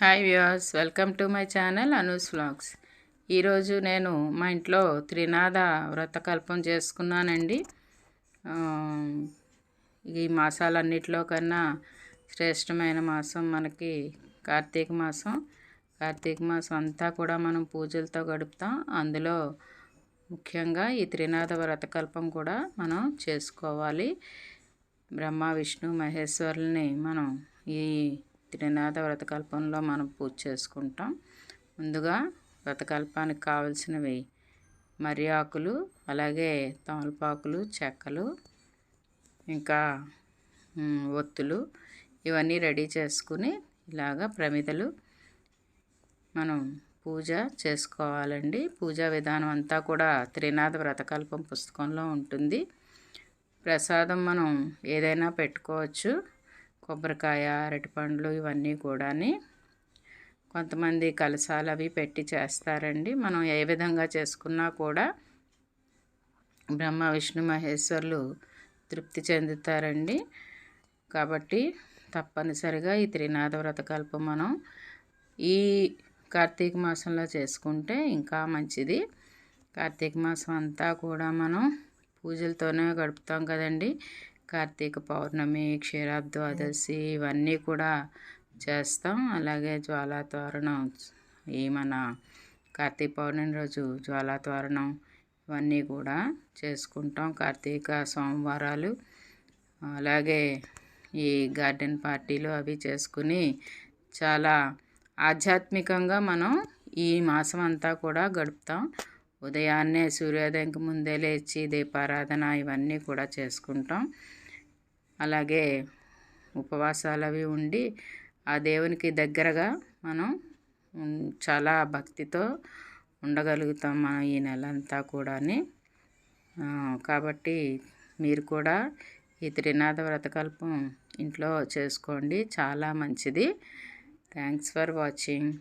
Hi viewers welcome to my channel Anu's vlogs. ఈరోజు నేను మా ఇంట్లో త్రినాథ వ్రతకల్పం చేసుకున్నానండి. ఈ మాసాలన్నిటిలో కన్నా శ్రేష్టమైన మాసం మనకి కార్తీక మాసం. కార్తీక మాసం అంతా కూడా మనం పూజలతో గడుపుతాం. అందులో ముఖ్యంగా ఈ త్రినాథ వ్రతకల్పం కూడా మనం చేసుకోవాలి. బ్రహ్మ విష్ణు మహేశ్వరుల్ని మనం ఈ త్రినాథ వ్రతకల్పంలో మనం పూజ చేసుకుంటాం. ముందుగా వ్రతకల్పానికి కావలసినవి మర్రి ఆకులు అలాగే తమలపాకులు చెక్కలు ఇంకా ఒత్తులు ఇవన్నీ రెడీ చేసుకుని ఇలాగా ప్రమిదలు మనం పూజ చేసుకోవాలండి. పూజా విధానం అంతా కూడా త్రినాథ వ్రతకల్పం పుస్తకంలో ఉంటుంది. ప్రసాదం మనం ఏదైనా పెట్టుకోవచ్చు. కొబ్బరికాయ అరటిపండ్లు ఇవన్నీ కూడాని కొంతమంది కలసాలు అవి పెట్టి చేస్తారండి. మనం ఏ విధంగా చేసుకున్నా కూడా బ్రహ్మ విష్ణు మహేశ్వరులు తృప్తి చెందుతారండి. కాబట్టి తప్పనిసరిగా ఈ త్రినాథ వ్రతకల్పం మనం ఈ కార్తీక మాసంలో చేసుకుంటే ఇంకా మంచిది. కార్తీక మాసం అంతా కూడా మనం పూజలతోనే గడుపుతాం కదండి. కార్తీక పౌర్ణమి క్షీరాబ్ద్వాదశి ఇవన్నీ కూడా చేస్తాం. అలాగే జ్వాలా తోరణం ఈ మన కార్తీక పౌర్ణమి రోజు జ్వాలా తోరణం ఇవన్నీ కూడా చేసుకుంటాం. కార్తీక సోమవారాలు అలాగే ఈ గార్డెన్ పార్టీలు అవి చేసుకుని చాలా ఆధ్యాత్మికంగా మనం ఈ మాసం అంతా కూడా గడుపుతాం. ఉదయాన్నే సూర్యోదయంకి ముందే లేచి దీపారాధన ఇవన్నీ కూడా చేసుకుంటాం. అలాగే ఉపవాసాలు అవి ఉండి ఆ దేవునికి దగ్గరగా మనం చాలా భక్తితో ఉండగలుగుతాం మనం ఈ నెలంతా కూడాని. కాబట్టి మీరు కూడా ఈ త్రినాథ వ్రతకల్పం ఇంట్లో చేసుకోండి. చాలా మంచిది. Thanks for watching.